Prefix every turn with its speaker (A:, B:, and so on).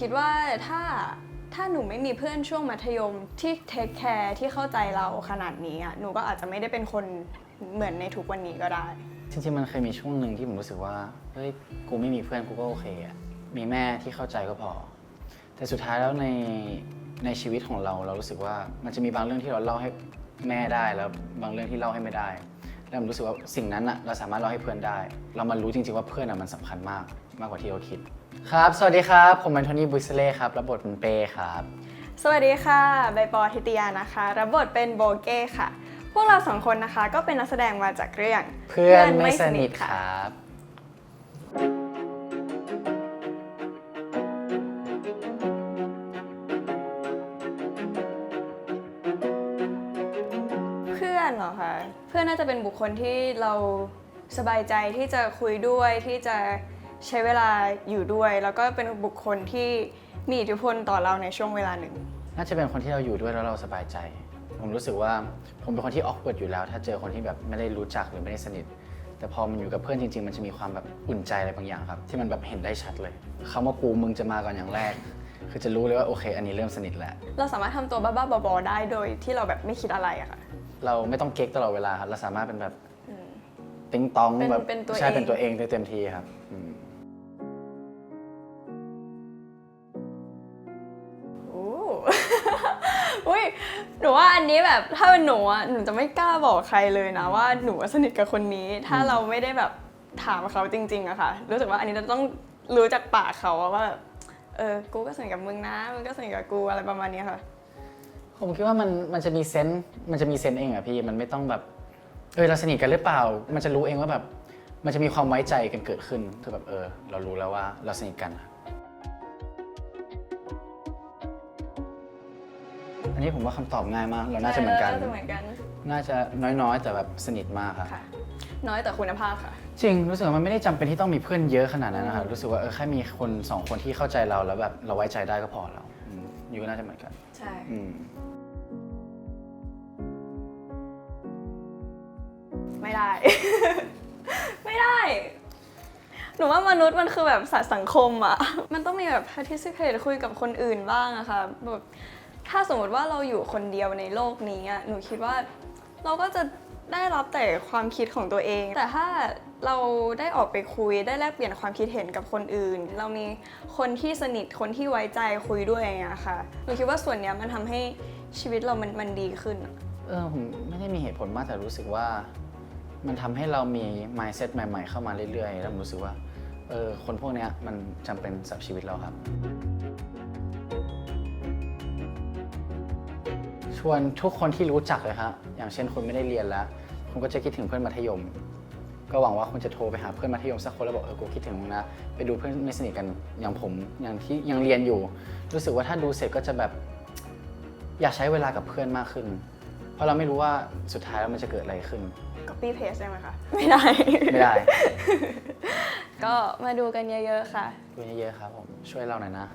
A: คิดว่าถ้าถ้าหนูไม่มีเพื่อนช่วงมัธยมที่เทคแคร์ที่เข้าใจเราขนาดนี้อะหนูก็อาจจะไม่ได้เป็นคนเหมือนในทุกวันนี้ก็ได้
B: จริงๆมันเคยมีช่วงหนึ่งที่ผมรู้สึกว่าเฮ้ยกูไม่มีเพื่อนกูก็โอเคอะมีแม่ที่เข้าใจก็พอ แต่สุดท้ายแล้วในในชีวิตของเราเรารู้สึกว่ามันจะมีบางเรื่องที่เราเล่าให้แม่ได้แล้วบางเรื่องที่เล่าให้ไม่ได้ แล้วผมรู้สึกว่าสิ่งนั้นอะเราสามารถเล่าให้เพื่อนได้ เรามารู้จริงๆว่าเพื่อนอะมันสำคัญมาก มากกว่าที่เราคิด ครับ สวัสดีครับ ผมแอนโทนีบุสเล่ครับรับบทเป็นเป้ครับ
A: สวัสดีค่ะ ใบปอทิตยานะคะ รับบทเป็นโบเก้ค่ะ พวกเราสองคนนะคะก็เป็นนักแสดงมาจากเรื่อง
B: เพื่อนไม่สนิทครับ
A: เพื่อนเหรอคะเพื่อนน่าจะเป็นบุคคลที่เราสบายใจที่จะคุยด้วยที่จะ ใช้เวลาอยู่ด้วย แล้วก็เป็นบุคคลที่มีอิทธิพลต่อเราในช่วงเวลาหนึ่ง
B: น่าจะเป็นคนที่เราอยู่ด้วยแล้วเราสบายใจ ผมรู้สึกว่าผมเป็นคนที่ออกเวิร์ดอยู่แล้ว ถ้าเจอคนที่แบบไม่ได้รู้จักหรือไม่ได้สนิท แต่พอมันอยู่กับเพื่อนจริง ๆ มันจะมีความแบบอุ่นใจอะไรบางอย่างครับ ที่มันแบบเห็นได้ชัดเลยคำว่ากูมึงจะมาก่อนอย่างแรก คือจะรู้เลยว่าโอเค อันนี้เริ่มสนิทแล้ว
A: เราสามารถทำตัวบ้าๆบอๆได้โดยที่เราแบบไม่คิดอะไรอะค่ะ
B: เราไม่ต้องเก๊กตลอดเวลาครับเราสามารถเป็นแบบ ติ๊งตอง
A: เป็น
B: แบบ
A: เป็นตัว
B: ใช่
A: เอง
B: เป็นตัวเองได้เต็มที่ครับอืม
A: หนูว่าอันนี้แบบถ้าเป็นหนูอะหนูจะไม่กล้าบอกใครเลยนะว่าหนูสนิทกับคนนี้ ถ้าเราไม่ได้แบบถามเขาจริงๆอะค่ะ รู้สึกว่าอันนี้เราต้องรู้จากปากเขาอะว่าแบบเออกูก็สนิทกับมึงนะมึงก็สนิทกับกูอะไรประมาณนี้ค่ะ
B: ผมคิดว่ามันมันจะมีเซนส์มันจะมีเซนส์เองอะพี่มันไม่ต้องแบบเออเราสนิทกันหรือเปล่า มันจะรู้เองว่าแบบ มันจะมีความไว้ใจกันเกิดขึ้นคือแบบเออ เรารู้แล้วว่าเราสนิทกันครั อันนี้ผมว่าคำตอบง่ายมาก เราน่าจะเหมือนกัน
A: น่าจะเหมือนกัน
B: น่าจะน้อยๆ แต่แบบสนิทมากครับ
A: ค่ะ น้อยแต่คุณภาพค่ะ
B: จริง รู้สึกว่ามันไม่ได้จำเป็นที่ต้องมีเพื่อนเยอะขนาดนั้นนะครับ รู้สึกว่าเออแค่มีคนสองคนที่เข้าใจเราแล้วแบบเราไว้ใจได้ก็พอแล้วอืมยูก็น่าจะเหมือนกัน
A: ใช่
B: อืม
A: ไม่ได้ ไม่ได้ หนูว่ามนุษย์มันคือแบบสัตว์สังคมอะ มันต้องมีแบบ participate คุยกับคนอื่นบ้างอะค่ะ แบบ ถ้าสมมติว่าเราอยู่คนเดียวในโลกนี้อะหนูคิดว่าเราก็จะได้รับแต่ความคิดของตัวเอง แต่ถ้าเราได้ออกไปคุยได้แลกเปลี่ยนความคิดเห็นกับคนอื่น เรามีคนที่สนิทคนที่ไว้ใจคุยด้วยอย่างเงี้ยค่ะหนูคิดว่าส่วนเนี้ยมันทำให้ชีวิตเรามันมันดีขึ้น
B: เออผมไม่ได้มีเหตุผลมากแต่รู้สึกว่า มันทำให้เรามี mindset ใหม่ ๆ เข้ามาเรื่อยๆ แล้วผมรู้สึกว่าเออคนพวกเนี้ยมันจำเป็นสำหรับชีวิตเราครับ วนทุกคนที่รู้จักเลยฮะอย่างเช่นคุณไม่ได้เรียนแล้ว คุณก็จะคิดถึงเพื่อนมัธยม ก็หวังว่าคุณจะโทรไปหาเพื่อนมัธยมสักคนแล้วบอกเออกูคิดถึงมึงนะไปดูเพื่อนไม่สนิทกันอย่างผมอย่างที่ยังเรียนอยู่ รู้สึกว่าถ้าดูเสร็จก็จะแบบอยากใช้เวลากับเพื่อนมากขึ้น เพราะเราไม่รู้ว่าสุดท้ายแล้วมันจะเกิดอะไรขึ้น
A: copy paste ได้ไหมคะ ไม่ได้
B: ไม่ได้
A: ก็มาดูกันเยอะๆค่ะ
B: ดูเยอะๆครับผมช่วยเราหน่อยนะ